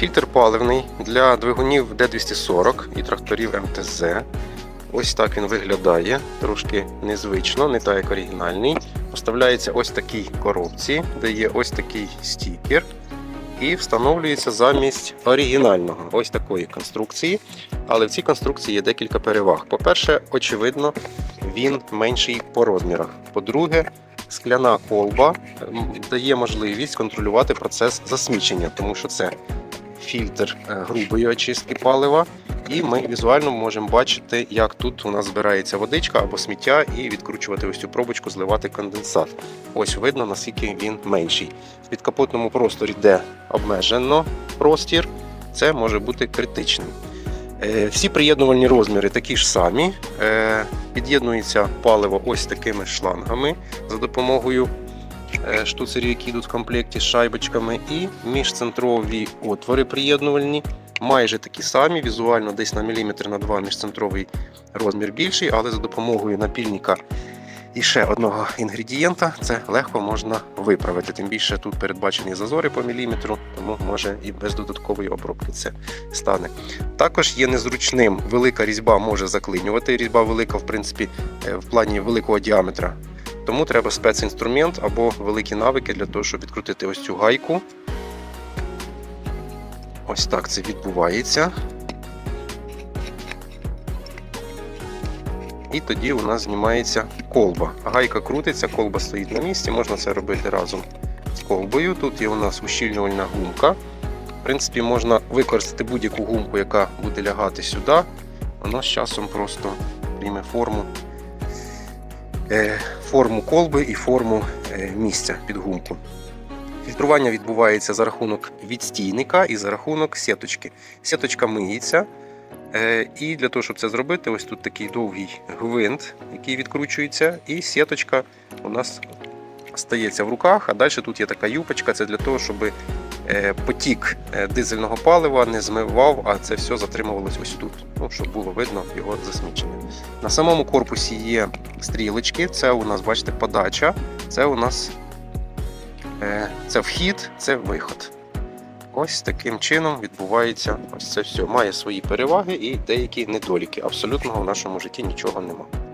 Фільтр паливний для двигунів D240 і тракторів МТЗ. Ось так він виглядає, трошки незвично, не так як оригінальний. Поставляється ось такій коробці, де є ось такий стікер, і встановлюється замість оригінального ось такої конструкції. Але в цій конструкції є декілька переваг. По-перше, очевидно, він менший по розмірах. По-друге, скляна колба дає можливість контролювати процес засмічення, тому що це фільтр е, грубої очистки палива. І ми візуально можемо бачити, як тут у нас збирається водичка або сміття, і відкручувати ось цю пробочку, зливати конденсат. Ось видно, наскільки він менший. В підкапотному просторі, де обмежено простір, це може бути критичним. Е, Всі приєднувальні розміри такі ж самі. Е, Під'єднується паливо ось такими шлангами за допомогою е, штуцерів, які йдуть в комплекті з шайбочками, і міжцентрові отвори приєднувальні майже такі самі, візуально десь на міліметр на два міжцентровий розмір більший, але за допомогою напільника і ще одного інгредієнта це легко можна виправити. Тим більше тут передбачені зазори по міліметру, тому може і без додаткової обробки це стане. Також є незручним, велика різьба може заклинювати. Різьба велика, в принципі, е, в плані великого діаметра. Тому треба спецінструмент або великі навики для того, щоб відкрутити ось цю гайку. Ось так це відбувається. І тоді у нас знімається колба. Гайка крутиться, колба стоїть на місці, можна це робити разом з колбою. Тут є у нас ущільнювальна гумка. В принципі, можна використати будь-яку гумку, яка буде лягати сюди. Вона з часом просто прийме форму, форму колби і форму е, місця під гумку. Фільтрування відбувається за рахунок відстійника і за рахунок сіточки. Сіточка миється. Е, І для того, щоб це зробити, ось тут такий довгий гвинт, який відкручується, і сіточка у нас стається в руках, а далі тут є така юпочка, це для того, щоб е, потік е, дизельного палива не змивав, а це все затримувалось ось тут, ну, щоб було видно його засмічення. На самому корпусі є стрілочки, це у нас, бачите, подача, це у нас е, це вхід, це виход. Ось таким чином відбувається ось це все. Має свої переваги і деякі недоліки. Абсолютного в нашому житті нічого немає.